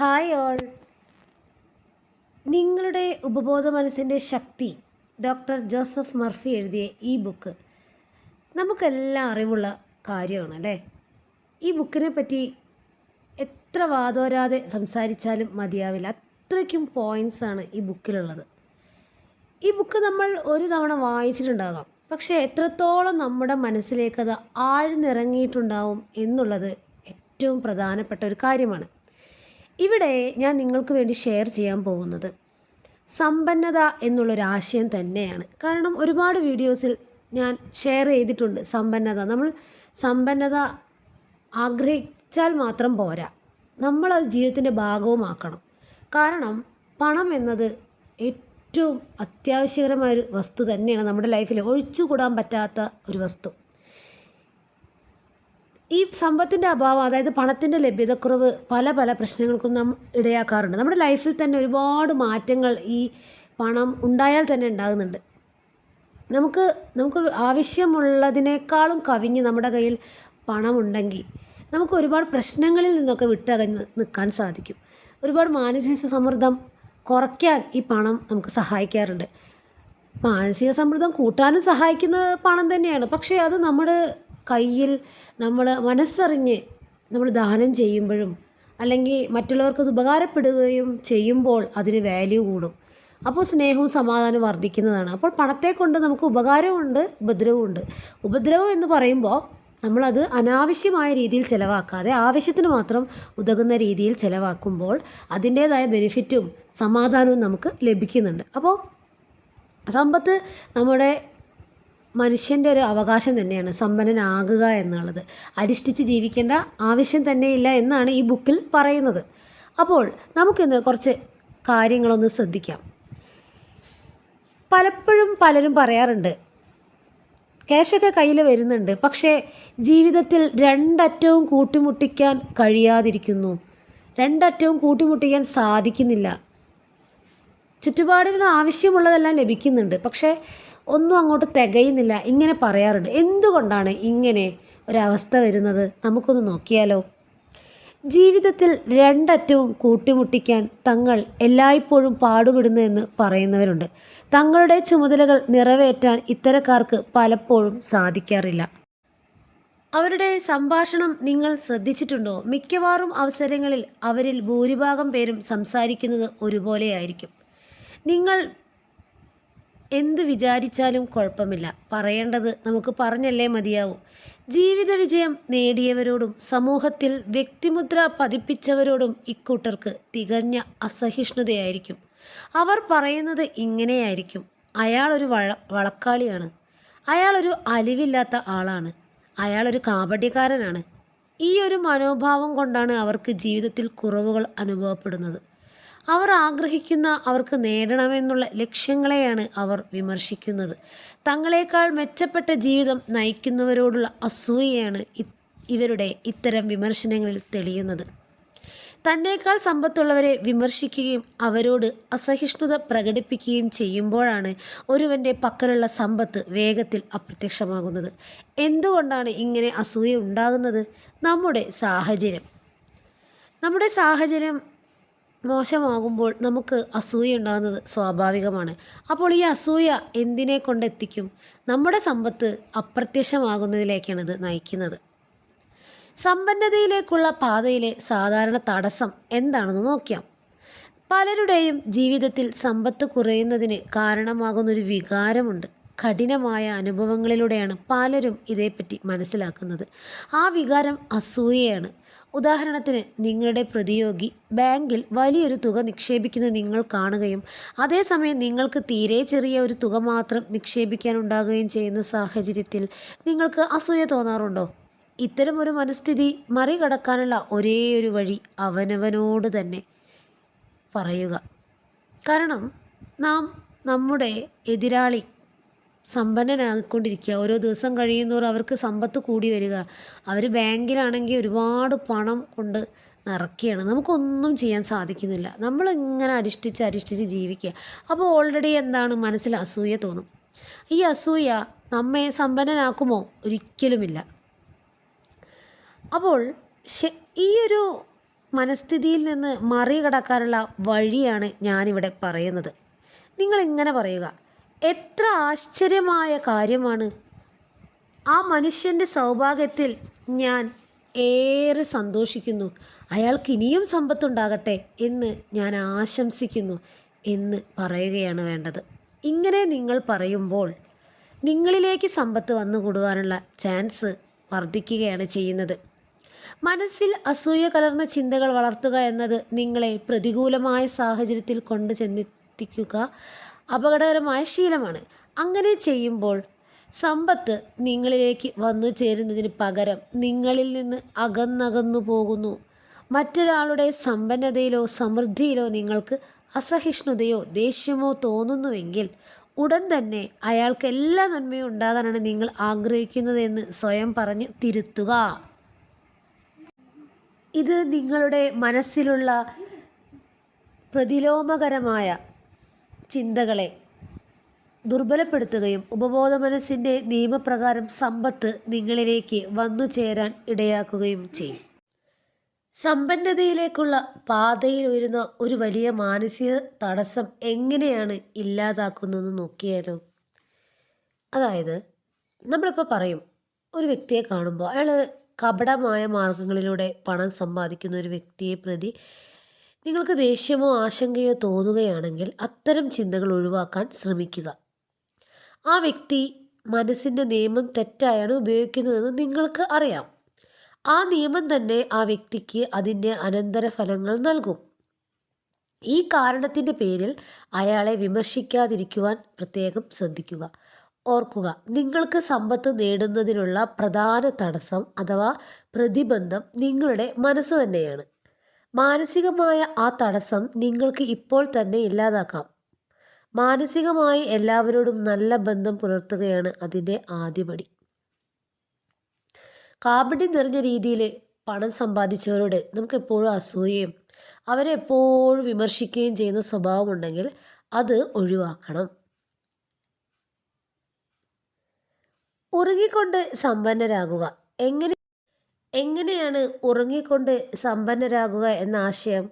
Hi all നിങ്ങളുടെ ഉപബോധ മനസ്സിന്റെ ശക്തി ഡോക്ടർ ജോസഫ് മർഫി എഴുതിയ ഈ ബുക്ക് നമുക്കെല്ലാം അറിവുള്ള കാര്യമാണ് അല്ലേ? ഈ ബുക്കിനെ പറ്റി എത്ര വാതോരാതെ സംസാരിച്ചാലും മതിയാവില്ല. അത്രയ്ക്കും പോയിൻസാണ് ഈ ബുക്കിലുള്ളത് ഈ ബുക്ക് നമ്മൾ ഒരു തവണ വായിച്ചിട്ടുണ്ടാകാം. പക്ഷേ എത്രത്തോളം നമ്മുടെ മനസ്സിലേക്കത് ആഴ്ന്നിറങ്ങിയിട്ടുണ്ടാവും എന്നുള്ളത് ഏറ്റവും പ്രധാനപ്പെട്ട ഒരു കാര്യമാണ്. ഇവിടെ ഞാൻ നിങ്ങൾക്ക് വേണ്ടി ഷെയർ ചെയ്യാൻ പോകുന്നത് സമ്പന്നത എന്നുള്ളൊരാശയം തന്നെയാണ്. കാരണം ഒരുപാട് വീഡിയോസിൽ ഞാൻ ഷെയർ ചെയ്തിട്ടുണ്ട് സമ്പന്നത. നമ്മൾ സമ്പന്നത ആഗ്രഹിച്ചാൽ മാത്രം പോരാ. നമ്മളത് ജീവിതത്തിന്റെ ഭാഗവുമാക്കണം. കാരണം പണം എന്നത് ഏറ്റവും അത്യാവശ്യകരമായൊരു വസ്തു തന്നെയാണ് നമ്മുടെ ലൈഫിൽ ഒഴിച്ചുകൂടാൻ പറ്റാത്ത ഒരു വസ്തു. ഈ സമ്പത്തിന്റെ അഭാവം അതായത് പണത്തിന്റെ ലഭ്യതക്കുറവ് പല പല പ്രശ്നങ്ങൾക്കും നാം ഇടയാക്കാറുണ്ട്. നമ്മുടെ ലൈഫിൽ തന്നെ ഒരുപാട് മാറ്റങ്ങൾ ഈ പണം ഉണ്ടായാൽ തന്നെ ഉണ്ടാകുന്നുണ്ട്. നമുക്ക് നമുക്ക് ആവശ്യമുള്ളതിനേക്കാളും കവിഞ്ഞ് നമ്മുടെ കയ്യിൽ പണമുണ്ടെങ്കിൽ നമുക്ക് ഒരുപാട് പ്രശ്നങ്ങളിൽ നിന്നൊക്കെ വിട്ടകന്ന് നിൽക്കാൻ സാധിക്കും. ഒരുപാട് മാനസിക സമ്മർദ്ദം കുറയ്ക്കാൻ ഈ പണം നമുക്ക് സഹായിക്കാറുണ്ട്. മാനസിക സമ്മർദ്ദം കൂട്ടാനും സഹായിക്കുന്ന പണം തന്നെയാണ്. പക്ഷേ അത് നമ്മുടെ കയ്യിൽ നമ്മൾ മനസ്സറിഞ്ഞ് നമ്മൾ ദാനം ചെയ്യുമ്പോഴും അല്ലെങ്കിൽ മറ്റുള്ളവർക്ക് അത് ഉപകാരപ്പെടുകയും ചെയ്യുമ്പോൾ അതിന് വാല്യൂ കൂടും. അപ്പോൾ സ്നേഹവും സമാധാനവും വർദ്ധിക്കുന്നതാണ്. അപ്പോൾ പണത്തെ കൊണ്ട് നമുക്ക് ഉപകാരമുണ്ട് ഉപദ്രവമുണ്ട്. ഉപദ്രവം എന്ന് പറയുമ്പോൾ നമ്മളത് അനാവശ്യമായ രീതിയിൽ ചിലവാക്കാതെ ആവശ്യത്തിന് മാത്രം ഉതകുന്ന രീതിയിൽ ചിലവാക്കുമ്പോൾ അതിന്റേതായ ബെനിഫിറ്റും സമാധാനവും നമുക്ക് ലഭിക്കുന്നുണ്ട്. അപ്പോൾ സമ്പത്ത് നമ്മുടെ മനുഷ്യന്റെ ഒരു അവകാശം തന്നെയാണ് സമ്പന്നനാകുക എന്നുള്ളത്. അരിഷ്ടിച്ച് ജീവിക്കേണ്ട ആവശ്യം തന്നെയില്ല എന്നാണ് ഈ ബുക്കിൽ പറയുന്നത്. അപ്പോൾ നമുക്കിന്ന് കുറച്ച് കാര്യങ്ങളൊന്ന് ശ്രദ്ധിക്കാം. പലപ്പോഴും പലരും പറയാറുണ്ട് ക്യാഷൊക്കെ കയ്യിൽ വരുന്നുണ്ട് പക്ഷേ ജീവിതത്തിൽ രണ്ടറ്റവും കൂട്ടിമുട്ടിക്കാൻ കഴിയാതിരിക്കുന്നു. രണ്ടറ്റവും കൂട്ടിമുട്ടിക്കാൻ സാധിക്കുന്നില്ല. ചുറ്റുപാടിന് ആവശ്യമുള്ളതെല്ലാം ലഭിക്കുന്നുണ്ട് പക്ഷേ ഒന്നും അങ്ങോട്ട് തികയുന്നില്ല. ഇങ്ങനെ പറയാറുണ്ട്. എന്തുകൊണ്ടാണ് ഇങ്ങനെ ഒരവസ്ഥ വരുന്നത്? നമുക്കൊന്ന് നോക്കിയാലോ. ജീവിതത്തിൽ രണ്ടറ്റവും കൂട്ടിമുട്ടിക്കാൻ തങ്ങൾ എല്ലായ്പ്പോഴും പാടുപെടുന്നു എന്ന് പറയുന്നവരുണ്ട്. തങ്ങളുടെ ചുമതലകൾ നിറവേറ്റാൻ ഇത്തരക്കാർക്ക് പലപ്പോഴും സാധിക്കാറില്ല. അവരുടെ സംഭാഷണം നിങ്ങൾ ശ്രദ്ധിച്ചിട്ടുണ്ടോ? മിക്കവാറും അവസരങ്ങളിൽ അവരിൽ ഭൂരിഭാഗം പേരും സംസാരിക്കുന്നത് ഒരുപോലെയായിരിക്കും. നിങ്ങൾ എന്ത് വിചാരിച്ചാലും കുഴപ്പമില്ല. പറയേണ്ടത് നമുക്ക് പറഞ്ഞല്ലേ മതിയാവും. ജീവിത വിജയം നേടിയവരോടും സമൂഹത്തിൽ വ്യക്തിമുദ്ര പതിപ്പിച്ചവരോടും ഇക്കൂട്ടർക്ക് തികഞ്ഞ അസഹിഷ്ണുതയായിരിക്കും. അവർ പറയുന്നത് ഇങ്ങനെയായിരിക്കും. അയാളൊരു വഴ വളക്കാളിയാണ് അയാളൊരു അലിവില്ലാത്ത ആളാണ്. അയാളൊരു കാപട്യക്കാരനാണ്. ഈ ഒരു മനോഭാവം കൊണ്ടാണ് അവർക്ക് ജീവിതത്തിൽ കുറവുകൾ അനുഭവപ്പെടുന്നത്. അവർ ആഗ്രഹിക്കുന്ന അവർക്ക് നേടണമെന്നുള്ള ലക്ഷ്യങ്ങളെയാണ് അവർ വിമർശിക്കുന്നത്. തങ്ങളെക്കാൾ മെച്ചപ്പെട്ട ജീവിതം നയിക്കുന്നവരോടുള്ള അസൂയയാണ് ഇവരുടെ ഇത്തരം വിമർശനങ്ങളിൽ തെളിയുന്നത്. തന്നേക്കാൾ സമ്പത്തുള്ളവരെ വിമർശിക്കുകയും അവരോട് അസഹിഷ്ണുത പ്രകടിപ്പിക്കുകയും ചെയ്യുമ്പോഴാണ് ഒരുവന്റെ പക്കലുള്ള സമ്പത്ത് വേഗത്തിൽ അപ്രത്യക്ഷമാകുന്നത്. എന്തുകൊണ്ടാണ് ഇങ്ങനെ അസൂയ ഉണ്ടാകുന്നത്? നമ്മുടെ സാഹചര്യം. നമ്മുടെ സാഹചര്യം മോശമാകുമ്പോൾ നമുക്ക് അസൂയ ഉണ്ടാകുന്നത് സ്വാഭാവികമാണ്. അപ്പോൾ ഈ അസൂയ എന്തിനെ കൊണ്ടെത്തിക്കും? നമ്മുടെ സമ്പത്ത് അപ്രത്യക്ഷമാകുന്നതിലേക്കാണ് ഇത് നയിക്കുന്നത്. സമ്പന്നതയിലേക്കുള്ള പാതയിലെ സാധാരണ തടസ്സം എന്താണെന്ന് നോക്കാം പലരുടെയും ജീവിതത്തിൽ സമ്പത്ത് കുറയുന്നതിന് കാരണമാകുന്നൊരു വികാരമുണ്ട്. കഠിനമായ അനുഭവങ്ങളിലൂടെയാണ് പലരും ഇതേപ്പറ്റി മനസ്സിലാക്കുന്നത്. ആ വികാരം അസൂയയാണ്. ഉദാഹരണത്തിന് നിങ്ങളുടെ പ്രതിയോഗി ബാങ്കിൽ വലിയൊരു തുക നിക്ഷേപിക്കുന്നത് നിങ്ങൾ കാണുകയും അതേസമയം നിങ്ങൾക്ക് തീരെ ചെറിയ ഒരു തുക മാത്രം നിക്ഷേപിക്കാനുണ്ടാകുകയും ചെയ്യുന്ന സാഹചര്യത്തിൽ നിങ്ങൾക്ക് അസൂയ തോന്നാറുണ്ടോ? ഇത്തരമൊരു മനസ്ഥിതി മറികടക്കാനുള്ള ഒരേ ഒരു വഴി അവനവനോട് തന്നെ പറയുക. കാരണം നാം നമ്മുടെ എതിരാളി സമ്പന്നനായിക്കൊണ്ടിരിക്കുക. ഓരോ ദിവസം കഴിയുന്നതോറും അവർക്ക് സമ്പത്ത് കൂടി വരിക. അവർ ബാങ്കിലാണെങ്കിൽ ഒരുപാട് പണം കൊണ്ട് നിറയ്ക്കുകയാണ്. നമുക്കൊന്നും ചെയ്യാൻ സാധിക്കുന്നില്ല. നമ്മളിങ്ങനെ അരിഷ്ടിച്ച് അരിഷ്ടിച്ച് ജീവിക്കുക. അപ്പോൾ ഓൾറെഡി എന്താണ് മനസ്സിൽ അസൂയ തോന്നും. ഈ അസൂയ നമ്മെ സമ്പന്നനാക്കുമോ? ഒരിക്കലുമില്ല. അപ്പോൾ ഈ ഒരു മനസ്ഥിതിയിൽ നിന്ന് മറികടക്കാനുള്ള വഴിയാണ് ഞാനിവിടെ പറയുന്നത്. നിങ്ങളിങ്ങനെ പറയുക. എത്ര ആശ്ചര്യമായ കാര്യമാണ്. ആ മനുഷ്യന്റെ സൗഭാഗ്യത്തിൽ ഞാൻ ഏറെ സന്തോഷിക്കുന്നു. അയാൾക്ക് ഇനിയും സമ്പത്തുണ്ടാകട്ടെ എന്ന് ഞാൻ ആശംസിക്കുന്നു എന്ന് പറയുകയാണ് വേണ്ടത്. ഇങ്ങനെ നിങ്ങൾ പറയുമ്പോൾ നിങ്ങളിലേക്ക് സമ്പത്ത് വന്നുകൂടുവാനുള്ള ചാൻസ് വർദ്ധിക്കുകയാണ് ചെയ്യുന്നത്. മനസ്സിൽ അസൂയ കലർന്ന ചിന്തകൾ വളർത്തുക എന്നത് നിങ്ങളെ പ്രതികൂലമായ സാഹചര്യത്തിൽ കൊണ്ട് ചെന്നെത്തിക്കുക അപകടകരമായ ശീലമാണ്. അങ്ങനെ ചെയ്യുമ്പോൾ സമ്പത്ത് നിങ്ങളിലേക്ക് വന്നു ചേരുന്നതിന് പകരം നിങ്ങളിൽ നിന്ന് അകന്നകന്നു പോകുന്നു. മറ്റൊരാളുടെ സമ്പന്നതയിലോ സമൃദ്ധിയിലോ നിങ്ങൾക്ക് അസഹിഷ്ണുതയോ ദേഷ്യമോ തോന്നുന്നുവെങ്കിൽ ഉടൻ തന്നെ അയാൾക്ക് എല്ലാ നന്മയും ഉണ്ടാകാനാണ് നിങ്ങൾ ആഗ്രഹിക്കുന്നതെന്ന് സ്വയം പറഞ്ഞ് തിരുത്തുക. ഇത് നിങ്ങളുടെ മനസ്സിലുള്ള പ്രതിലോമകരമായ ചിന്തകളെ ദുർബലപ്പെടുത്തുകയും ഉപബോധ മനസ്സിന്റെ നിയമപ്രകാരം സമ്പത്ത് നിങ്ങളിലേക്ക് വന്നു ചേരാൻ ഇടയാക്കുകയും ചെയ്യും. സമ്പന്നതയിലേക്കുള്ള പാതയിൽ ഉയരുന്ന ഒരു വലിയ മാനസിക തടസ്സം എങ്ങനെയാണ് ഇല്ലാതാക്കുന്നതെന്ന് നോക്കിയാലോ? അതായത് നമ്മളിപ്പോൾ പറയും ഒരു വ്യക്തിയെ കാണുമ്പോൾ അയാൾ കപടമായ മാർഗങ്ങളിലൂടെ പണം സമ്പാദിക്കുന്ന ഒരു വ്യക്തിയെ പ്രതി നിങ്ങൾക്ക് ദേഷ്യമോ ആശങ്കയോ തോന്നുകയാണെങ്കിൽ അത്തരം ചിന്തകൾ ഒഴിവാക്കാൻ ശ്രമിക്കുക. ആ വ്യക്തി മനസ്സിന്റെ നിയമം തെറ്റായാണ് ഉപയോഗിക്കുന്നതെന്ന് നിങ്ങൾക്ക് അറിയാം. ആ നിയമം തന്നെ ആ വ്യക്തിക്ക് അതിന്റെ അനന്തരഫലങ്ങൾ നൽകും. ഈ കാരണത്തിന്റെ പേരിൽ അയാളെ വിമർശിക്കാതിരിക്കുവാൻ പ്രത്യേകം ശ്രദ്ധിക്കുക. ഓർക്കുക നിങ്ങൾക്ക് സമ്പത്ത് നേടുന്നതിനുള്ള പ്രധാന തടസ്സം അഥവാ പ്രതിബന്ധം നിങ്ങളുടെ മനസ്സ് തന്നെയാണ്. മാനസികമായ ആ തടസ്സം നിങ്ങൾക്ക് ഇപ്പോൾ തന്നെ ഇല്ലാതാക്കാം. മാനസികമായി എല്ലാവരോടും നല്ല ബന്ധം പുലർത്തുകയാണ് അതിന്റെ ആദ്യപടി കാബഡി നിറഞ്ഞ രീതിയിൽ പണം സമ്പാദിച്ചവരോട് നമുക്ക് എപ്പോഴും അസൂയയും അവരെ എപ്പോഴും വിമർശിക്കുകയും ചെയ്യുന്ന സ്വഭാവമുണ്ടെങ്കിൽ അത് ഒഴിവാക്കണം. ഉറങ്ങിക്കൊണ്ട് സമ്പന്നരാകുക. എങ്ങനെ എങ്ങനെയാണ് ഉറങ്ങിക്കൊണ്ട് സമ്പന്നരാകുക എന്ന ആശയം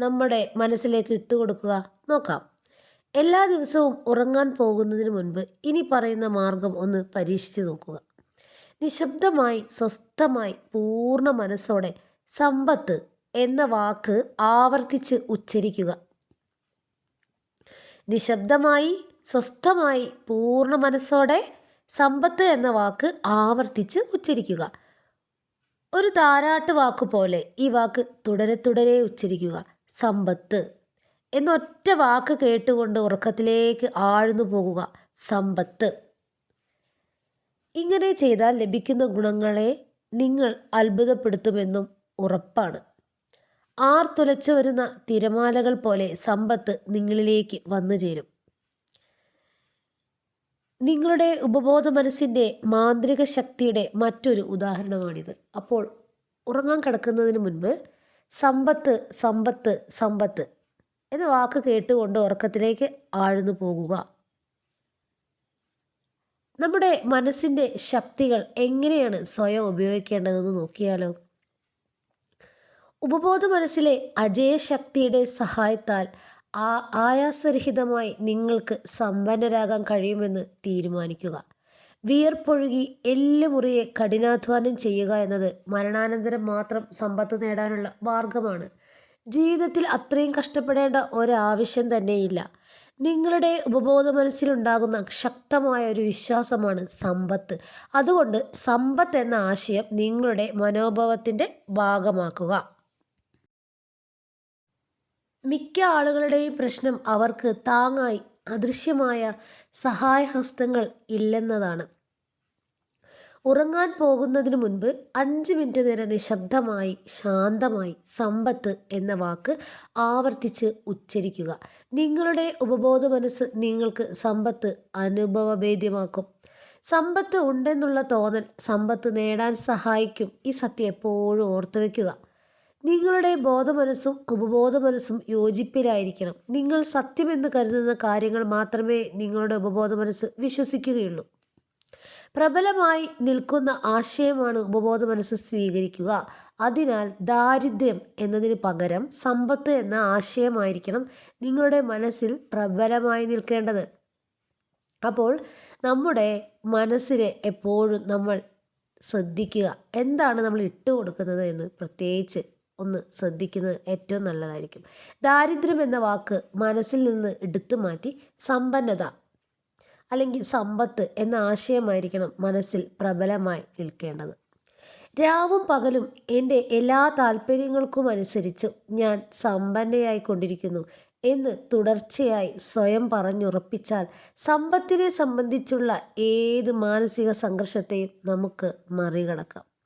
നമ്മുടെ മനസ്സിലേക്ക് ഇട്ടുകൊടുക്കുക? നോക്കാം. എല്ലാ ദിവസവും ഉറങ്ങാൻ പോകുന്നതിന് മുൻപ് ഇനി പറയുന്ന മാർഗം ഒന്ന് പരീക്ഷിച്ച് നോക്കുക. നിശബ്ദമായി സ്വസ്ഥമായി പൂർണ മനസ്സോടെ സമ്പത്ത് എന്ന വാക്ക് ആവർത്തിച്ച് ഉച്ചരിക്കുക. നിശബ്ദമായി സ്വസ്ഥമായി പൂർണ മനസ്സോടെ സമ്പത്ത് എന്ന വാക്ക് ആവർത്തിച്ച് ഉച്ചരിക്കുക. ഒരു താരാട്ട് വാക്ക് പോലെ ഈ വാക്ക് തുടരെ തുടരെ ഉച്ചരിക്കുക. സമ്പത്ത്. എന്നൊറ്റ വാക്ക് കേട്ടുകൊണ്ട് ഉറക്കത്തിലേക്ക് ആഴ്ന്നു പോകുക. സമ്പത്ത്. ഇങ്ങനെ ചെയ്താൽ ലഭിക്കുന്ന ഗുണങ്ങളെ നിങ്ങൾ അത്ഭുതപ്പെടുത്തുമെന്നും ഉറപ്പാണ്. ആർത്തുലച്ചു വരുന്ന തിരമാലകൾ പോലെ സമ്പത്ത് നിങ്ങളിലേക്ക് വന്നു ചേരും നിങ്ങളുടെ ഉപബോധ മനസ്സിന്റെ മാന്ത്രിക ശക്തിയുടെ മറ്റൊരു ഉദാഹരണമാണിത്. അപ്പോൾ ഉറങ്ങാൻ കിടക്കുന്നതിന് മുൻപ് സമ്പത്ത് സമ്പത്ത് സമ്പത്ത് എന്ന വാക്ക് കേട്ടുകൊണ്ട് ഉറക്കത്തിലേക്ക് ആഴ്ന്നു പോകുക. നമ്മുടെ മനസ്സിന്റെ ശക്തികൾ എങ്ങനെയാണ് സ്വയം ഉപയോഗിക്കേണ്ടതെന്ന് നോക്കിയാലോ? ഉപബോധ മനസ്സിലെ അജയശക്തിയുടെ സഹായത്താൽ ആ ആയാസരഹിതമായി നിങ്ങൾക്ക് സമ്പന്നരാകാൻ കഴിയുമെന്ന് തീരുമാനിക്കുക. വിയർപ്പൊഴുകി എല്ലുമുറിയെ കഠിനാധ്വാനം ചെയ്യുക എന്നത് മരണാനന്തരം മാത്രം സമ്പത്ത് നേടാനുള്ള മാർഗമാണ്. ജീവിതത്തിൽ അത്രയും കഷ്ടപ്പെടേണ്ട ഒരാവശ്യം തന്നെയില്ല. നിങ്ങളുടെ ഉപബോധ മനസ്സിലുണ്ടാകുന്ന ശക്തമായ ഒരു വിശ്വാസമാണ് സമ്പത്ത്. അതുകൊണ്ട് സമ്പത്ത് എന്ന ആശയം നിങ്ങളുടെ മനോഭാവത്തിന്റെ ഭാഗമാക്കുക. മിക്ക ആളുകളുടെയും പ്രശ്നം അവർക്ക് താങ്ങായി അദൃശ്യമായ സഹായഹസ്തങ്ങൾ ഇല്ലെന്നതാണ്. ഉറങ്ങാൻ പോകുന്നതിന് മുൻപ് അഞ്ച് മിനിറ്റ് നേരം നിശബ്ദമായി ശാന്തമായി സമ്പത്ത് എന്ന വാക്ക് ആവർത്തിച്ച് ഉച്ചരിക്കുക. നിങ്ങളുടെ ഉപബോധ മനസ്സ് നിങ്ങൾക്ക് സമ്പത്ത് അനുഭവഭേദ്യമാക്കും. സമ്പത്ത് ഉണ്ടെന്നുള്ള തോന്നൽ സമ്പത്ത് നേടാൻ സഹായിക്കും ഈ സത്യം എപ്പോഴും ഓർത്തു വയ്ക്കുക നിങ്ങളുടെ ബോധമനസ്സും ഉപബോധമനസ്സും യോജിപ്പിലായിരിക്കണം. നിങ്ങൾ സത്യമെന്ന് കരുതുന്ന കാര്യങ്ങൾ മാത്രമേ നിങ്ങളുടെ ഉപബോധ മനസ്സ് വിശ്വസിക്കുകയുള്ളൂ. പ്രബലമായി നിൽക്കുന്ന ആശയമാണ് ഉപബോധ മനസ്സ് സ്വീകരിക്കുക. അതിനാൽ ദാരിദ്ര്യം എന്നതിന് പകരം സമ്പത്ത് എന്ന ആശയമായിരിക്കണം നിങ്ങളുടെ മനസ്സിൽ പ്രബലമായി നിൽക്കേണ്ടത്. അപ്പോൾ നമ്മുടെ മനസ്സിനെ എപ്പോഴും നമ്മൾ ശ്രദ്ധിക്കുക. എന്താണ് നമ്മൾ ഇട്ട് കൊടുക്കുന്നത് എന്ന് പ്രത്യേകിച്ച് ഒന്ന് ശ്രദ്ധിക്കുന്നത് ഏറ്റവും നല്ലതായിരിക്കും. ദാരിദ്ര്യം എന്ന വാക്ക് മനസ്സിൽ നിന്ന് എടുത്തു മാറ്റി സമ്പന്നത അല്ലെങ്കിൽ സമ്പത്ത് എന്ന ആശയമായിരിക്കണം മനസ്സിൽ പ്രബലമായി നിൽക്കേണ്ടത്. രാവും പകലും എന്റെ എല്ലാ താല്പര്യങ്ങൾക്കും അനുസരിച്ച് ഞാൻ സമ്പന്നയായി കൊണ്ടിരിക്കുന്നു എന്ന് തുടർച്ചയായി സ്വയം പറഞ്ഞുറപ്പിച്ചാൽ സമ്പത്തിനെ സംബന്ധിച്ചുള്ള ഏത് മാനസിക സംഘർഷത്തെയും നമുക്ക് മറികടക്കാം.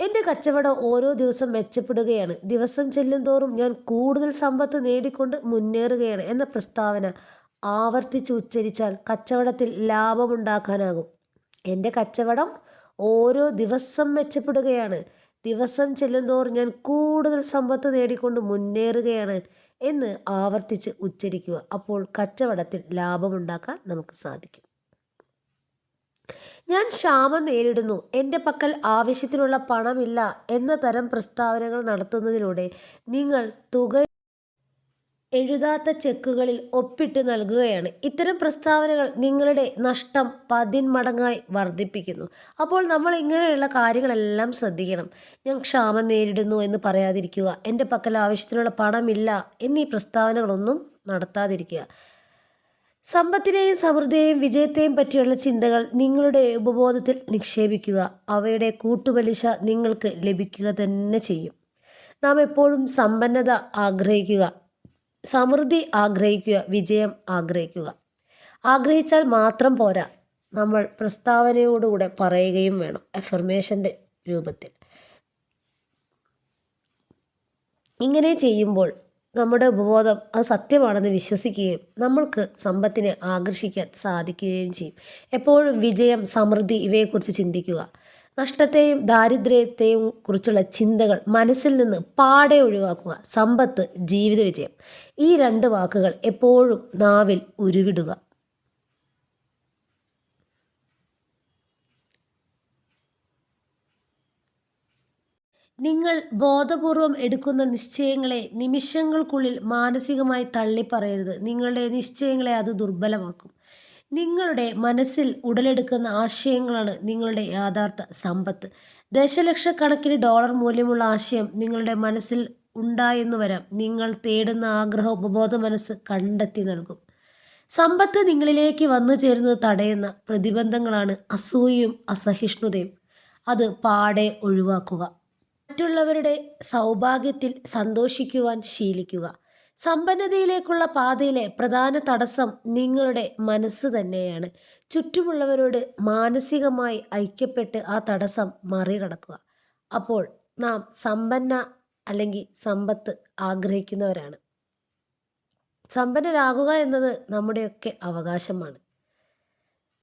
എന്റെ കച്ചവടം ഓരോ ദിവസം മെച്ചപ്പെടുകയാണ്. ദിവസം ചെല്ലുന്തോറും ഞാൻ കൂടുതൽ സമ്പത്ത് നേടിക്കൊണ്ട് മുന്നേറുകയാണ് എന്ന പ്രസ്താവന ആവർത്തിച്ച് ഉച്ചരിച്ചാൽ കച്ചവടത്തിൽ ലാഭമുണ്ടാക്കാനാകും. എന്റെ കച്ചവടം ഓരോ ദിവസം മെച്ചപ്പെടുകയാണ്. ദിവസം ചെല്ലുന്തോറും ഞാൻ കൂടുതൽ സമ്പത്ത് നേടിക്കൊണ്ട് മുന്നേറുകയാണ് എന്ന് ആവർത്തിച്ച് ഉച്ചരിക്കുക. അപ്പോൾ കച്ചവടത്തിൽ ലാഭമുണ്ടാക്കാൻ നമുക്ക് സാധിക്കും. ഞാൻ ക്ഷാമം നേരിടുന്നു. എന്റെ പക്കൽ ആവശ്യത്തിനുള്ള പണമില്ല എന്ന തരം പ്രസ്താവനകൾ നടത്തുന്നതിലൂടെ നിങ്ങൾ തുക എഴുതാത്ത ചെക്കുകളിൽ ഒപ്പിട്ട് നൽകുകയാണ്. ഇത്തരം പ്രസ്താവനകൾ നിങ്ങളുടെ നഷ്ടം പതിന്മടങ്ങായി വർദ്ധിപ്പിക്കുന്നു. അപ്പോൾ നമ്മൾ ഇങ്ങനെയുള്ള കാര്യങ്ങളെല്ലാം ശ്രദ്ധിക്കണം. ഞാൻ ക്ഷാമം നേരിടുന്നു എന്ന് പറയാതിരിക്കുക എന്റെ പക്കൽ ആവശ്യത്തിനുള്ള പണമില്ല എന്നീ പ്രസ്താവനകളൊന്നും നടത്താതിരിക്കുക. സമ്പത്തിനെയും സമൃദ്ധിയെയും വിജയത്തെയും പറ്റിയുള്ള ചിന്തകൾ നിങ്ങളുടെ ഉപബോധത്തിൽ നിക്ഷേപിക്കുക. അവയുടെ കൂട്ടുപലിശ നിങ്ങൾക്ക് ലഭിക്കുക തന്നെ ചെയ്യും. നാം എപ്പോഴും സമ്പന്നത ആഗ്രഹിക്കുക. സമൃദ്ധി ആഗ്രഹിക്കുക വിജയം ആഗ്രഹിക്കുക. ആഗ്രഹിച്ചാൽ മാത്രം പോരാ. നമ്മൾ പ്രസ്താവനയോടുകൂടെ പറയുകയും വേണം എഫർമേഷന്റെ രൂപത്തിൽ. ഇങ്ങനെ ചെയ്യുമ്പോൾ നമ്മുടെ ഉപബോധം അത് സത്യമാണെന്ന് വിശ്വസിക്കുകയും നമ്മൾക്ക് സമ്പത്തിനെ ആകർഷിക്കാൻ സാധിക്കുകയും ചെയ്യും. എപ്പോഴും വിജയം സമൃദ്ധി ഇവയെക്കുറിച്ച് ചിന്തിക്കുക. നഷ്ടത്തെയും ദാരിദ്ര്യത്തെയും കുറിച്ചുള്ള ചിന്തകൾ മനസ്സിൽ നിന്ന് പാടെ ഒഴിവാക്കുക. സമ്പത്ത് ജീവിത വിജയം. ഈ രണ്ട് വാക്കുകൾ എപ്പോഴും നാവിൽ ഉരുവിടുക. നിങ്ങൾ ബോധപൂർവം എടുക്കുന്ന നിശ്ചയങ്ങളെ നിമിഷങ്ങൾക്കുള്ളിൽ മാനസികമായി തള്ളിപ്പറയരുത്. നിങ്ങളുടെ നിശ്ചയങ്ങളെ അത് ദുർബലമാക്കും. നിങ്ങളുടെ മനസ്സിൽ ഉടലെടുക്കുന്ന ആശയങ്ങളാണ് നിങ്ങളുടെ യഥാർത്ഥ സമ്പത്ത്. ദശലക്ഷക്കണക്കിന് ഡോളർ മൂല്യമുള്ള ആശയം നിങ്ങളുടെ മനസ്സിൽ ഉണ്ടായെന്ന് വരാം. നിങ്ങൾ തേടുന്ന ആഗ്രഹ ഉപബോധ മനസ്സ് കണ്ടെത്തി നൽകും. സമ്പത്ത് നിങ്ങളിലേക്ക് വന്നു ചേരുന്നത് തടയുന്ന പ്രതിബന്ധങ്ങളാണ് അസൂയയും അസഹിഷ്ണുതയും. അത് പാടെ ഒഴിവാക്കുക. മറ്റുള്ളവരുടെ സൗഭാഗ്യത്തിൽ സന്തോഷിക്കുവാൻ ശീലിക്കുക. സമ്പന്നതയിലേക്കുള്ള പാതയിലെ പ്രധാന തടസ്സം നിങ്ങളുടെ മനസ്സ് തന്നെയാണ്. ചുറ്റുമുള്ളവരോട് മാനസികമായി ഐക്യപ്പെട്ട് ആ തടസ്സം മറികടക്കുക. അപ്പോൾ നാം സമ്പന്ന അല്ലെങ്കിൽ സമ്പത്ത് ആഗ്രഹിക്കുന്നവരാണ്. സമ്പന്നരാകുക എന്നത് നമ്മുടെയൊക്കെ അവകാശമാണ്.